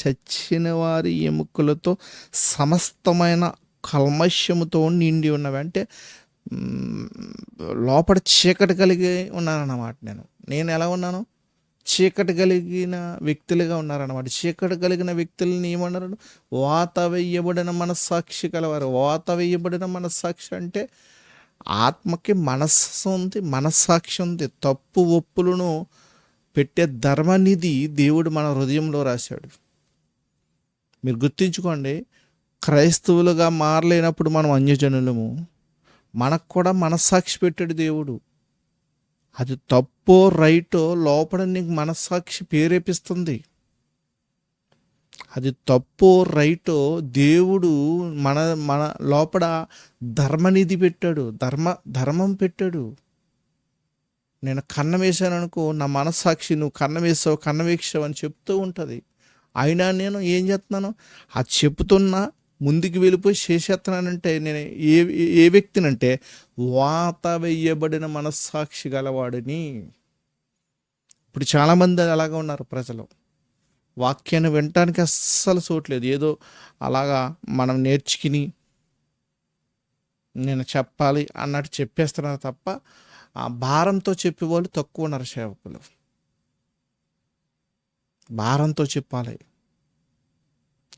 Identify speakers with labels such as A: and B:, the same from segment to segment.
A: చచ్చిన వారి ఎముకలతో సమస్తమైన కల్మష్యముతో నిండి ఉన్నవి. అంటే లోపల చీకటి కలిగి ఉన్నానన్నమాట నేను. నేను ఎలా ఉన్నాను? చీకటి కలిగిన వ్యక్తులుగా ఉన్నారన్నమాట. చీకటి కలిగిన వ్యక్తులని ఏమన్నారు? వాత వేయబడిన మనస్సాక్షి కలవారు. వాత వేయబడిన మనస్సాక్షి అంటే ఆత్మకి మనస్సు ఉంది మనస్సాక్షి ఉంది. తప్పు ఒప్పులను పెట్టే ధర్మనిధి దేవుడు మన హృదయంలో రాశాడు. మీరు గుర్తుంచుకోండి క్రైస్తవులుగా మారలేనప్పుడు మనం అన్యజనులము. మనకు కూడా మనస్సాక్షి పెట్టాడు దేవుడు. అది తప్పో రైటో లోపల నీకు మనస్సాక్షి ప్రేరేపిస్తుంది అది తప్పో రైటో దేవుడు మన మన లోపల ధర్మనిధి పెట్టాడు ధర్మ ధర్మం పెట్టాడు. నేను కన్నం అనుకో నా మనస్సాక్షి నువ్వు కన్నం వేసావు కన్నం వేసావు అని చెప్తూ ఉంటుంది. అయినా నేను ఏం చేస్తున్నాను? ఆ చెప్తున్నా ముందుకు వెళ్ళిపోయి చేసేస్తున్నానంటే నేను ఏ ఏ వ్యక్తినంటే వాత వేయబడిన మనస్సాక్షి గలవాడిని. ఇప్పుడు చాలామంది అలాగా ఉన్నారు ప్రజలు. వాక్యాన్ని వినటానికి అస్సలు చూడలేదు ఏదో అలాగా మనం నేర్చుకుని నేను చెప్పాలి అన్నట్టు చెప్పేస్తున్నారు తప్ప ఆ భారంతో చెప్పేవాళ్ళు తక్కువ ఉన్నారు సేవకులు. భారంతో చెప్పాలి.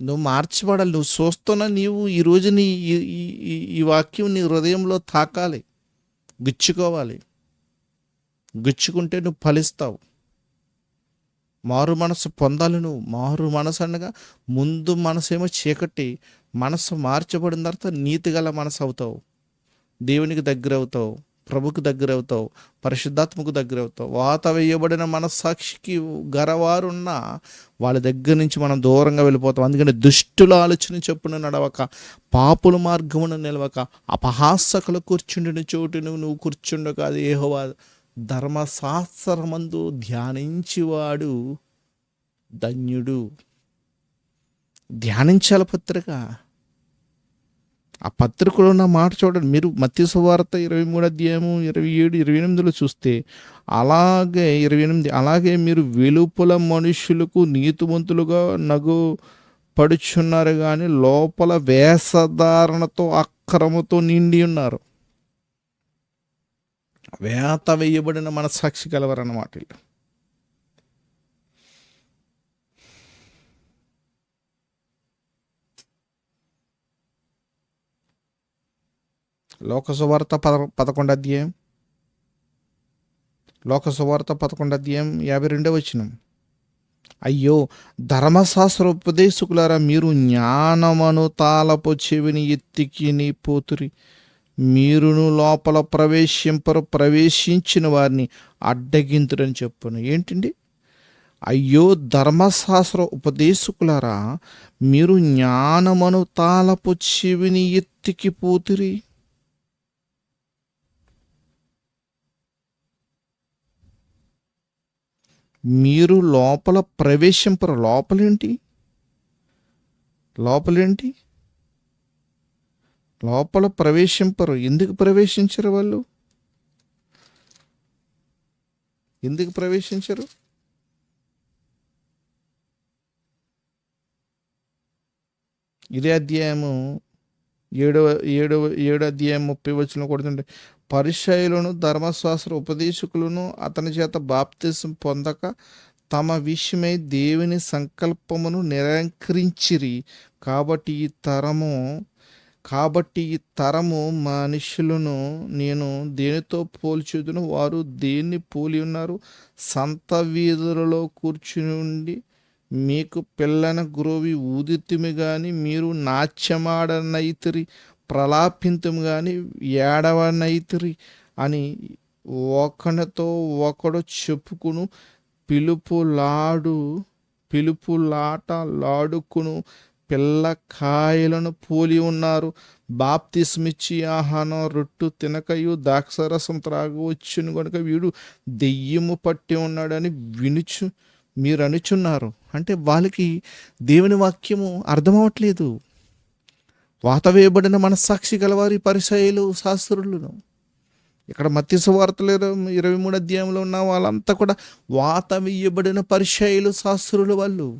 A: నువ్వు మార్చిపడాలి నువ్వు చూస్తున్న నీవు ఈ నీ ఈ- ఈ- వాక్యం నీ హృదయంలో తాకాలి. గుచ్చుకోవాలి. గుచ్చుకుంటే నువ్వు ఫలిస్తావు. మారు మనసు పొందాలి నువ్వు. మారు మనసు అనగా ముందు మనసు ఏమో చీకటి మనసు మార్చబడిన తర్వాత నీతి గల మనసు అవుతావు. దేవునికి దగ్గర అవుతావు ప్రభుకు దగ్గర అవుతావు పరిశుద్ధాత్మకు దగ్గర అవుతావు వాత వేయబడిన మనస్సాక్షికి గరవారున్న వాళ్ళ దగ్గర నుంచి మనం దూరంగా వెళ్ళిపోతాం. అందుకని దుష్టుల ఆలోచన చెప్పున నడవక పాపుల మార్గమును నిలవక అపహాసకులు కూర్చుండిన చోటును నువ్వు కూర్చుండక అది ఏహోవా ధర్మశాస్త్రమందు ధ్యానించేవాడు ధన్యుడు. ధ్యానించాల పత్రిక. ఆ పత్రికలో ఉన్న మాట చూడండి. మీరు మత్స్యవార్త ఇరవై మూడు అధ్యాయము ఇరవై ఏడు ఇరవై ఎనిమిదిలో చూస్తే అలాగే ఇరవై ఎనిమిది అలాగే మీరు వెలుపల మనుషులకు నీతివంతులుగా నగు పడుచున్నారు కానీ లోపల వేషధారణతో అక్రమతో నిండి ఉన్నారు. వేత వేయబడిన మనసాక్షి కలవరన్నమాట వీళ్ళు. లోకసువార్త పద పదకొండు అధ్యాయం. లోకసువార్త పదకొండు అధ్యాయం యాభై రెండో వచ్చినం అయ్యో ధర్మశాస్త్ర ఉపదేశకులారా మీరు జ్ఞానమను తాళపు చెవిని ఎత్తికి పోతురి. మీరును లోపల ప్రవేశింపరు ప్రవేశించిన వారిని అడ్డగింతురని చెప్పును. ఏంటండి? అయ్యో ధర్మశాస్త్ర ఉపదేశకులారా మీరు జ్ఞానమను తాళపు చెవిని ఎత్తికి పోతురి. మీరు లోపల ప్రవేశింపరు. లోపలేంటి? లోపలేంటి? లోపల ప్రవేశింపరు. ఎందుకు ప్రవేశించరు వాళ్ళు? ఎందుకు ప్రవేశించరు? ఇదే అధ్యాయము ఏడవ ఏడవ ఏడు అధ్యాయం ముప్పై వచ్చిన కొడుతుంటే పరిచయులను ధర్మశాస్త్ర ఉపదేశకులను అతని చేత బాప్తిసం పొందక తమ విషయమై దేవుని సంకల్పమును నిరంకరించిరి. కాబట్టి ఈ తరము కాబట్టి ఈ తరము మనుషులను నేను దేనితో పోల్చుదును వారు దేన్ని పోలి ఉన్నారు? సంత వీధులలో కూర్చుని ఉండి మీకు పిల్లన గురువి ఊదితిమి గాని మీరు నాట్యమాడనైతిరి ప్రలాపింతము గాని ఏడవనైతిరి అని ఒకనితో ఒకడు చెప్పుకును పిలుపులాడు పిలుపులాట లాడుకును పిల్లకాయలను పోలి ఉన్నారు. బాప్తిస్మిచ్చి ఆహారం రొట్టు తినకయు ద్రాక్షరసం త్రాగవచ్చును కనుక వీడు దెయ్యము పట్టి ఉన్నాడని వినుచు మీరు అనుచున్నారు అంటే వాళ్ళకి దేవుని వాక్యము అర్థమవట్లేదు. వాత వేయబడిన మనస్సాక్షి గలవారి పరిచయలు శాస్త్రులను. ఇక్కడ మత్స్యవార్తలు ఇరవై ఇరవై మూడు అధ్యాయంలో ఉన్న వాళ్ళంతా కూడా వాత వేయబడిన పరిచయులు శాస్త్రులు వాళ్ళు.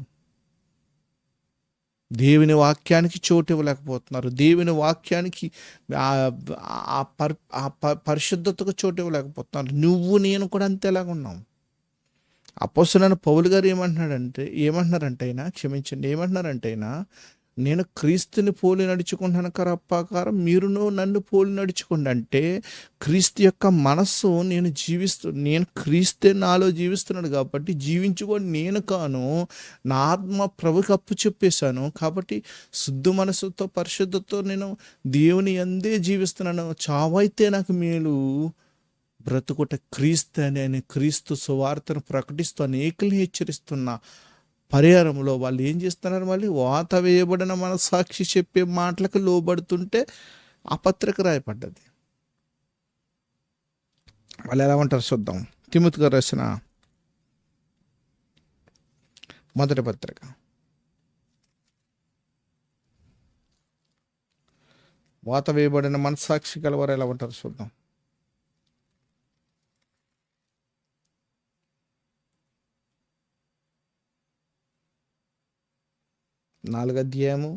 A: దేవుని వాక్యానికి చోటు ఇవ్వలేకపోతున్నారు. దేవుని వాక్యానికి ఆ- ప- పరిశుద్ధతకు చోటు ఇవ్వలేకపోతున్నారు. నువ్వు నేను కూడా అంతేలాగా ఉన్నాం. అపోసలైన పౌలు గారు ఏమంటున్నాడంటే ఏమంటున్నారంటే అయినా క్షమించండి ఏమంటున్నారంటే అయినా నేను క్రీస్తుని పోలి నడుచుకుంటాను కరప్పాకారం మీరును నన్ను పోలి నడుచుకోండి అంటే క్రీస్తు యొక్క మనస్సు నేను జీవిస్తు నేను క్రీస్తే నాలో జీవిస్తున్నాడు కాబట్టి జీవించుకొని నేను కాను నా ఆత్మ ప్రభుకి అప్పు చెప్పేశాను కాబట్టి శుద్ధ మనసుతో పరిశుద్ధతో నేను దేవుని అందే జీవిస్తున్నాను చావైతే నాకు మేలు. బ్రతుకుట క్రీస్తు అని ఆయన క్రీస్తు సువార్తను ప్రకటిస్తూ అనేకుల్ని హెచ్చరిస్తున్న పరిహారంలో వాళ్ళు ఏం చేస్తున్నారు మళ్ళీ? వాత వేయబడిన మన సాక్షి చెప్పే మాటలకు లోబడుతుంటే ఆ పత్రిక రాయపడ్డది వాళ్ళు ఎలా ఉంటారు చూద్దాం. తిమ్మతి గారు రాసిన మొదటి పత్రిక. వాత వేయబడిన మనసాక్షి గలవారు ఎలా ఉంటారు చూద్దాం. నాలుగు అధ్యాయము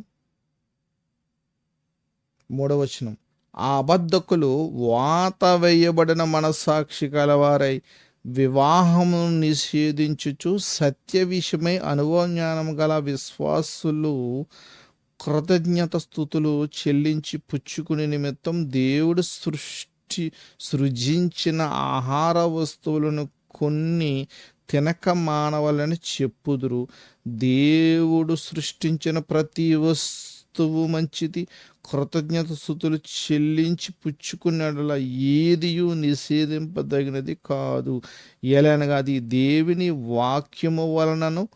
A: మూడవ వచనం ఆ అబద్ధకులు వాత వేయబడిన మనస్సాక్షి కలవారై వివాహము నిషేధించుచు సత్య విషయమై అనుభవజ్ఞానం గల విశ్వాసులు కృతజ్ఞత స్థుతులు చెల్లించి పుచ్చుకునే నిమిత్తం దేవుడు సృష్టి సృజించిన ఆహార వస్తువులను కొన్ని తినక మానవాలని చెప్పుదురు. దేవుడు సృష్టించిన ప్రతి వస్తువు మంచిది. కృతజ్ఞత స్థుతులు చెల్లించి పుచ్చుకున్నట్ల ఏదియు నిషేధింపదగినది కాదు. ఎలానగా అది దేవుని వాక్యము వలనను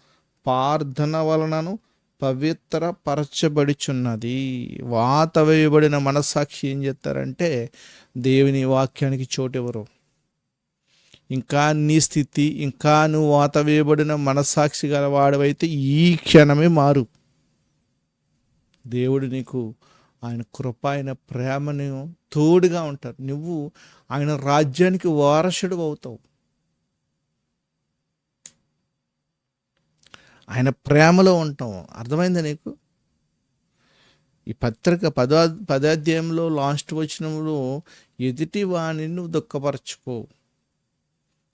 A: ప్రార్థన వలనను పవిత్ర పరచబడిచున్నది వాత వేయబడిన మనస్సాక్షి ఏం చెప్తారంటే దేవుని వాక్యానికి చోటెవరు? ఇంకా నీ స్థితి ఇంకా నువ్వు వాత వేయబడిన మనస్సాక్షి గల వాడవైతే ఈ క్షణమే మారు. దేవుడు నీకు ఆయన కృప ఆయన ప్రేమను తోడుగా ఉంటారు. నువ్వు ఆయన రాజ్యానికి వారసుడు అవుతావు. ఆయన ప్రేమలో ఉంటాం అర్థమైందా నీకు? ఈ పత్రిక పదా పదాధ్యాయంలో లాస్ట్ వచనంలో ఎదుటి వాణిని నువ్వు దుఃఖపరచుకోవు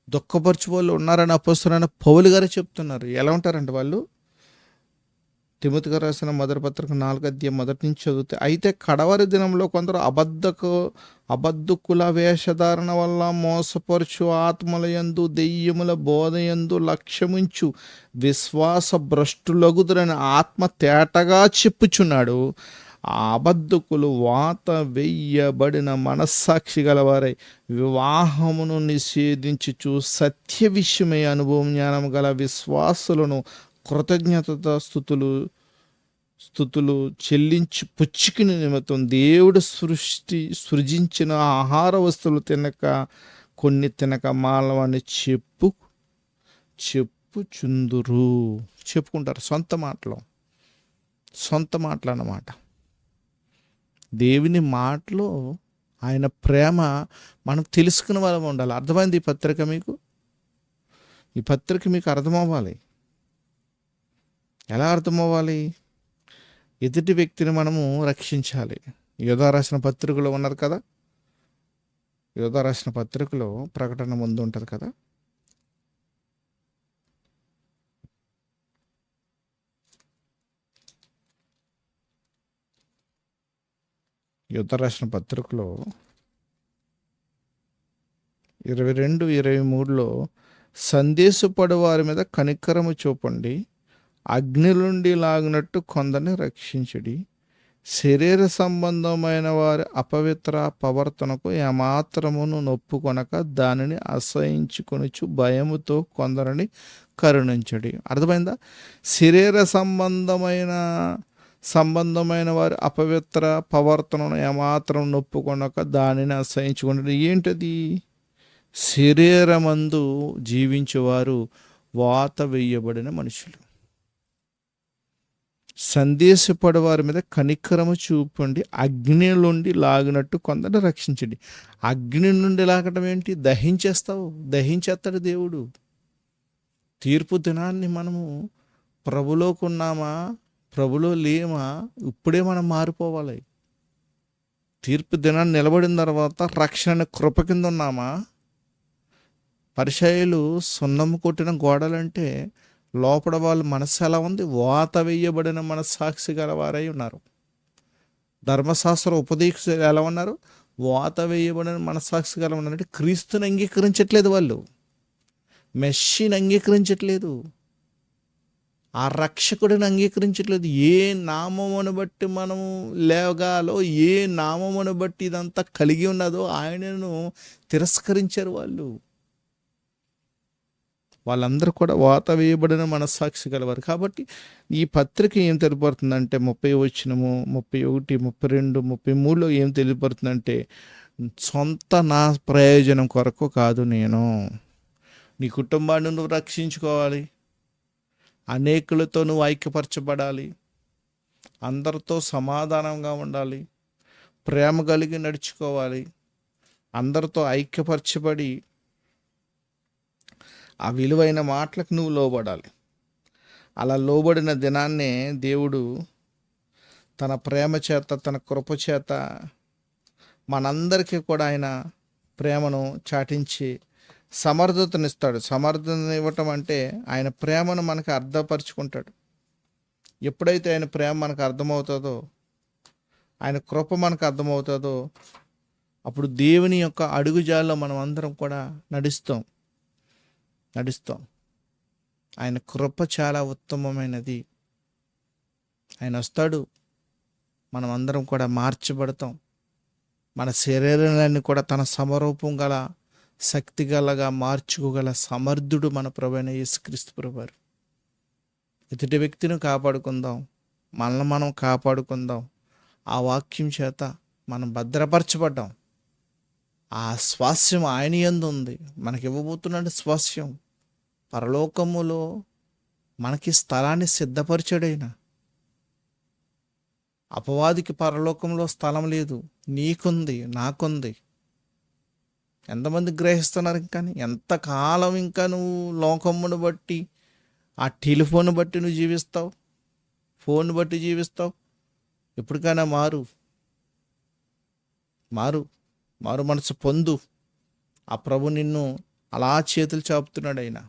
A: దుఃఖపరచు వాళ్ళు ఉన్నారని అపోస్తున్న పౌలు గారు చెప్తున్నారు. ఎలా ఉంటారండి వాళ్ళు? తిమ్మతి గారు రాసిన మొదటి పత్రిక నాలుగు అధ్యాయం మొదటి నుంచి చదివితే అయితే కడవరి దినంలో కొందరు అబద్ధకు అబద్ధకుల వేషధారణ వల్ల మోసపరచు ఆత్మల యందు దెయ్యముల బోధయందు లక్ష్యముంచు విశ్వాస భ్రష్టులగుదురని ఆత్మ తేటగా చెప్పుచున్నాడు. ఆ అబద్ధకులు వాత వెయ్యబడిన మనస్సాక్షి గలవారై వివాహమును నిషేధించుచు సత్య విషయమై అనుభవం జ్ఞానం గల విశ్వాసులను కృతజ్ఞత స్థుతులు స్థుతులు చెల్లించి పుచ్చుకుని నిమిత్తం దేవుడు సృష్టి సృజించిన ఆహార వస్తువులు తినక కొన్ని తినక మాలవని చెప్పు చెప్పుచుందురు చెప్పుకుంటారు సొంత మాటలు. సొంత మాటలు అన్నమాట. దేవుని మాటలో ఆయన ప్రేమ మనం తెలుసుకునే వాళ్ళం ఉండాలి. అర్థమైంది ఈ పత్రిక మీకు? ఈ పత్రిక మీకు అర్థమవ్వాలి. ఎలా అర్థమవ్వాలి? ఎదుటి వ్యక్తిని మనము రక్షించాలి. యోధా రాసిన పత్రికలో ఉన్నారు కదా? యోధా రాసిన పత్రికలో ప్రకటన ముందు ఉంటుంది కదా? యుద్ధ రాసిన పత్రికలో ఇరవై రెండు ఇరవై మూడులో సందేశపడు వారి మీద కనికరము చూపండి. అగ్ని నుండి లాగినట్టు కొందరిని రక్షించడి. శరీర సంబంధమైన వారి అపవిత్ర ప్రవర్తనకు ఏమాత్రమును నొప్పుకొనక దానిని అసహించుకొనుచు భయముతో కొందరిని కరుణించడి. అర్థమైందా? శరీర సంబంధమైన సంబంధమైన వారి అపవిత్ర ప్రవర్తనను ఏమాత్రం నొప్పుకొనక దానిని అసహించుకుని ఏంటది? శరీరమందు జీవించేవారు వాత వేయబడిన మనుషులు. సందేశపడి వారి మీద కనికరము చూపండి. అగ్ని నుండి లాగినట్టు కొందరు రక్షించండి. అగ్ని నుండి లాగటం ఏంటి? దహించేస్తావు. దహించేస్తాడు దేవుడు. తీర్పు దినాన్ని మనము ప్రభులోకి ఉన్నామా? ప్రభులో లేమా ఇప్పుడే మనం మారిపోవాలి. తీర్పు దినాన్ని నిలబడిన తర్వాత రక్షణ కృప కింద ఉన్నామా? పరిచయలు సున్నం కొట్టిన గోడలంటే లోపల వాళ్ళ మనస్సు ఎలా ఉంది? వాత వేయబడిన మనస్సాక్షి గలవారై ఉన్నారు. ధర్మశాస్త్ర ఉపదేశకులు ఎలా ఉన్నారు? వాత వేయబడిన మనస్సాక్షి గల ఉన్నారంటే క్రీస్తుని అంగీకరించట్లేదు వాళ్ళు. మెషిన్ అంగీకరించట్లేదు. ఆ రక్షకుడిని అంగీకరించట్లేదు. ఏ నామమును బట్టి మనము లేవగాలో ఏ నామమును బట్టి ఇదంతా కలిగి ఉన్నదో ఆయనను తిరస్కరించారు వాళ్ళు. వాళ్ళందరూ కూడా వాత వేయబడిన మనస్సాక్షి గలవారు. కాబట్టి ఈ పత్రిక ఏం తెలియపడుతుందంటే ముప్పై వచ్చినము ముప్పై ఒకటి ముప్పై రెండు ముప్పై మూడులో ఏం తెలియపడుతుందంటే సొంత నా ప్రయోజనం కొరకు కాదు నేను. నీ కుటుంబాన్ని నువ్వు రక్షించుకోవాలి. అనేకులతో నువ్వు ఐక్యపరచబడాలి. అందరితో సమాధానంగా ఉండాలి. ప్రేమ కలిగి నడుచుకోవాలి. అందరితో ఐక్యపరచబడి ఆ విలువైన మాటలకు నువ్వు లోబడాలి. అలా లోబడిన దినాన్నే దేవుడు తన ప్రేమ చేత తన కృప చేత మనందరికీ కూడా ఆయన ప్రేమను చాటించి సమర్థతనిస్తాడు. సమర్థతను ఇవ్వటం అంటే ఆయన ప్రేమను మనకు అర్థపరుచుకుంటాడు. ఎప్పుడైతే ఆయన ప్రేమ మనకు అర్థమవుతుందో ఆయన కృప మనకు అర్థమవుతుందో అప్పుడు దేవుని యొక్క అడుగుజాల్లో మనం అందరం కూడా నడుస్తాం. నడుస్తాం. ఆయన కృప చాలా ఉత్తమమైనది. ఆయన వస్తాడు. మనం అందరం కూడా మార్చబడతాం. మన శరీరాన్ని కూడా తన సమరూపం గల శక్తి గలగా మార్చుకోగల సమర్థుడు మన ప్రభైన యేసుక్రీస్తు ప్రభువారు ఎదుటి వ్యక్తిని కాపాడుకుందాం. మనల్ని మనం కాపాడుకుందాం. ఆ వాక్యం చేత మనం భద్రపరచబడ్డాం. ఆ స్వాస్యం ఆయన ఎందు ఉంది. మనకి ఇవ్వబోతున్నాడు స్వాస్యం పరలోకములో మనకి స్థలాన్ని సిద్ధపరిచాడైనా అపవాదికి పరలోకంలో స్థలం లేదు. నీకుంది నాకుంది. ఎంతమంది గ్రహిస్తున్నారు ఇంకా ఎంతకాలం ఇంకా నువ్వు లోకమును బట్టి ఆ టెలిఫోన్ బట్టి నువ్వు జీవిస్తావు? ఫోన్ బట్టి జీవిస్తావు? ఎప్పటికైనా మారు. మారు. మారు మనసు పొందు. ఆ ప్రభు నిన్ను అలా చేతులు చాపుతున్నాడు ఆయన.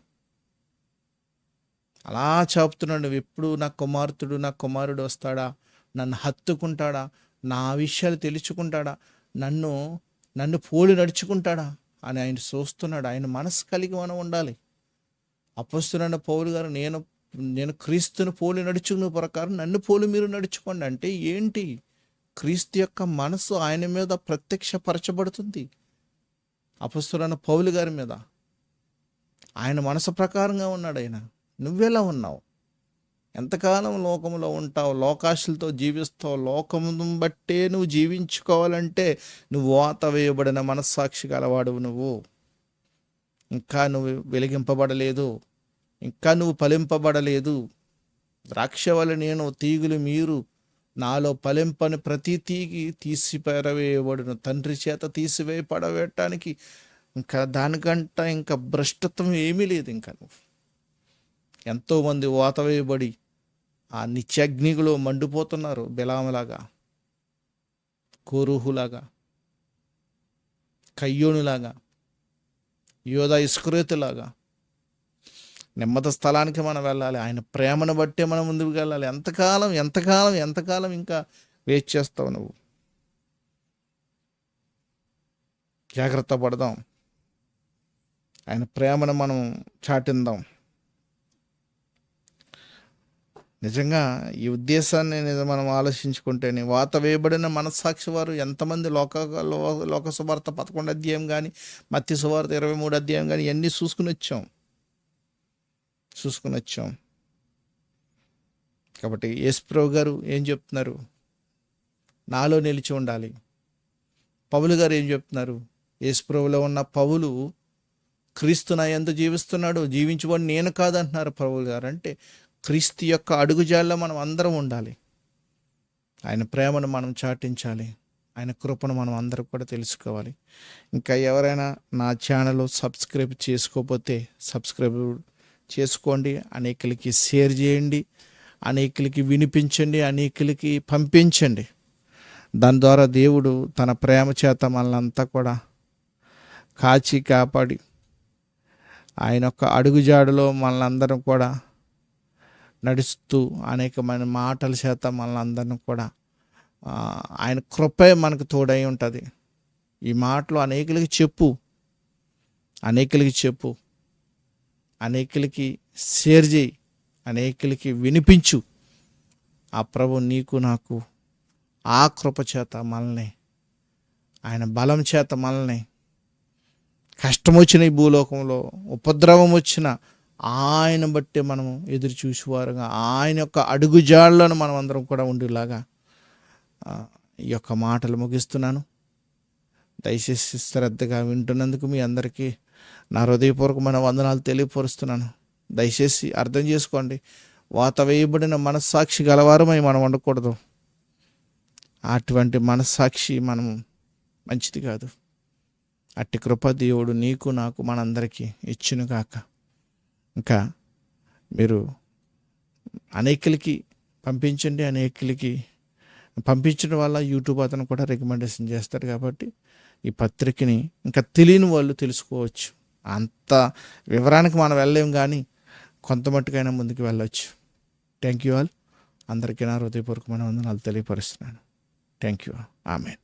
A: అలా చాపుతున్నాడు. నువ్వు ఎప్పుడు నా కుమార్తెడు నా కుమారుడు వస్తాడా? నన్ను హత్తుకుంటాడా? నా విషయాలు తెలుసుకుంటాడా? నన్ను నన్ను పోలి నడుచుకుంటాడా అని ఆయన చూస్తున్నాడు. ఆయన మనసు కలిగి మనం ఉండాలి. అపస్తున్న పౌరు గారు నేను నేను క్రీస్తును పోలి నడుచుకున్న ప్రకారం నన్ను పోలి మీరు నడుచుకోండి అంటే ఏంటి? క్రీస్తు యొక్క మనసు ఆయన మీద ప్రత్యక్షపరచబడుతుంది. అపస్తులైన పౌలు గారి మీద. ఆయన మనసు ప్రకారంగా ఉన్నాడు ఆయన. నువ్వెలా ఉన్నావు? ఎంతకాలం లోకంలో ఉంటావు? లోకాశులతో జీవిస్తావు? లోకమును బట్టే నువ్వు జీవించుకోవాలంటే నువ్వు వాత వేయబడిన మనస్సాక్షి గలవాడు నువ్వు. ఇంకా నువ్వు వెలిగింపబడలేదు. ఇంకా నువ్వు ఫలింపబడలేదు. ద్రాక్షవల్లి నేను తీగులు మీరు. నాలో ఫలింపని ప్రతి తీగి తీసిపరవేయబడును తండ్రి చేత తీసివేయ పడవేయటానికి ఇంకా దానికంట ఇంకా భ్రష్టత్వం ఏమీ లేదు ఇంకా నువ్వు. ఎంతోమంది వాత వేయబడి ఆ నిత్యాగ్నిలో మండిపోతున్నారు బిలాములాగా కోరుహులాగా కయ్యోనులాగా యోధ ఇస్కృతిలాగా నెమ్మది స్థలానికి మనం వెళ్ళాలి. ఆయన ప్రేమను బట్టే మనం ముందుకు వెళ్ళాలి. ఎంతకాలం ఎంతకాలం ఎంతకాలం ఇంకా వేచి చేస్తావు నువ్వు? జాగ్రత్త పడదాం. ఆయన ప్రేమను మనం చాటిందాం. నిజంగా ఈ ఉద్దేశాన్ని నిజ- మనం ఆలోచించుకుంటేనే వాత వేయబడిన మనస్సాక్షి వారు ఎంతమంది లోక లో- లోక సువార్త పదకొండు అధ్యాయం కానీ మత్తి సువార్త ఇరవై మూడు అధ్యాయం కానీ ఇవన్నీ చూసుకుని వచ్చాం? చూసుకుని వచ్చాం. కాబట్టి యేసుప్రభు గారు ఏం చెప్తున్నారు? నాలో నిలిచి ఉండాలి. పౌలు గారు ఏం చెప్తున్నారు? యేసుప్రభులో ఉన్న పౌలు క్రీస్తు నా ఎంత జీవిస్తున్నాడు జీవించుకొని నేను కాదంటున్నారు పౌలు గారు. అంటే క్రీస్తు యొక్క అడుగుజాల్లో మనం అందరం ఉండాలి. ఆయన ప్రేమను మనం చాటించాలి. ఆయన కృపను మనం అందరం కూడా తెలుసుకోవాలి. ఇంకా ఎవరైనా నా ఛానల్ సబ్స్క్రైబ్ చేసుకోకపోతే సబ్స్క్రైబ్ చేసుకోండి. అనేకులకి షేర్ చేయండి. అనేకులకి వినిపించండి. అనేకులకి పంపించండి. దాని ద్వారా దేవుడు తన ప్రేమ చేత మనల్నంతా కూడా కాచి కాపాడి ఆయన యొక్క అడుగుజాడులో మనందరం కూడా నడుస్తూ అనేకమైన మాటల చేత మనలందరం కూడా ఆయన కృపే మనకు తోడై ఉంటుంది. ఈ మాటలు అనేకులకి చెప్పు. అనేకులకి చెప్పు. అనేకులకి షేర్ చేయి. అనేకులకి వినిపించు. ఆ ప్రభు నీకు నాకు ఆ కృప చేత మనల్ని ఆయన బలం చేత మనల్ని కష్టం వచ్చిన ఈ భూలోకంలో ఉపద్రవం వచ్చిన ఆయన బట్టి మనం ఎదురు చూసేవారుగా. ఆయన యొక్క అడుగుజాడలను మనం అందరం కూడా ఉండేలాగా. ఈ యొక్క మాటలు ముగిస్తున్నాను. దయచేసి శ్రద్ధగా వింటున్నందుకు మీ అందరికీ నా హృదయపూర్వకమైన వందనాలు తెలియపరుస్తున్నాను. దయచేసి అర్థం చేసుకోండి. వాత వేయబడిన మనస్సాక్షి గలవారమై మనం ఉండకూడదు. అటువంటి మనస్సాక్షి మనం మంచిది కాదు. అట్టి కృప దేవుడు నీకు నాకు మనందరికీ ఇచ్చును కాక ఇంకా మీరు అనేకులకి పంపించండి అనేకులకి పంపించడం వల్ల యూట్యూబ్ అతను కూడా రికమెండేషన్ చేస్తారు కాబట్టి ఈ పత్రికని ఇంకా తెలియని వాళ్ళు తెలుసుకోవచ్చు. అంత వివరానికి మనం వెళ్ళలేం కానీ కొంత మట్టుకైనా ముందుకు వెళ్ళవచ్చు థ్యాంక్ యూ ఆల్ అందరికీ నా హృదయపూర్వకమైన వందనాలు తెలియపరుస్తున్నాను. Thank you amen